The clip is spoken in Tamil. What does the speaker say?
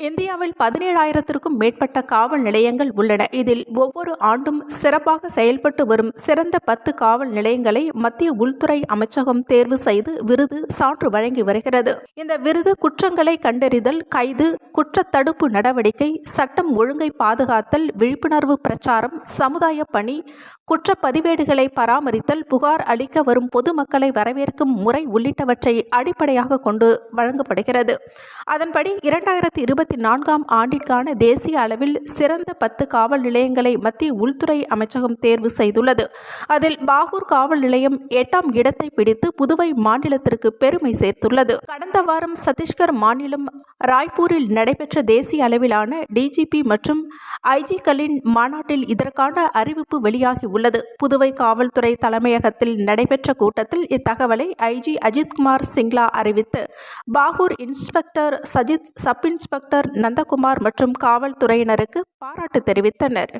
இந்தியாவில் பதினேழாயிரத்திற்கும் மேற்பட்ட காவல் நிலையங்கள் உள்ளன. இதில் ஒவ்வொரு ஆண்டும் சிறப்பாக செயல்பட்டு வரும் சிறந்த பத்து காவல் நிலையங்களை மத்திய உள்துறை அமைச்சகம் தேர்வு செய்து விருது சான்று வழங்கி வருகிறது. இந்த விருது குற்றங்களை கண்டறிதல் கைது குற்ற தடுப்பு நடவடிக்கை சட்டம் ஒழுங்கை பாதுகாத்தல் விழிப்புணர்வு பிரச்சாரம் சமுதாய பணி குற்றப்பதிவேடுகளை பராமரித்தல் புகார் அளிக்க வரும் பொதுமக்களை வரவேற்கும் முறை உள்ளிட்டவற்றை அடிப்படையாக கொண்டு வழங்கப்படுகிறது. அதன்படி இரண்டாயிரத்தி இருபத்தி இருபத்தி நான்காம் ஆண்டிற்கான தேசிய அளவில் சிறந்த பத்து காவல் நிலையங்களை மத்திய உள்துறை அமைச்சகம் தேர்வு செய்துள்ளது. அதில் பாகூர் காவல் நிலையம் எட்டாம் இடத்தை பிடித்து புதுவை மாநிலத்திற்கு பெருமை சேர்த்துள்ளது. கடந்த வாரம் சத்தீஸ்கர் மாநிலம் ராய்ப்பூரில் நடைபெற்ற தேசிய அளவிலான டிஜிபி மற்றும் ஐஜிக்களின் மாநாட்டில் இதற்கான அறிவிப்பு வெளியாகி உள்ளது. புதுவை காவல்துறை தலைமையகத்தில் நடைபெற்ற கூட்டத்தில் இத்தகவலை ஐஜி அஜித்குமார் சிங்லா அறிவித்து Bahour inspector Sajith sub inspector Nandakumar மற்றும் காவல்துறையினருக்கு பாராட்டு தெரிவித்தனர்.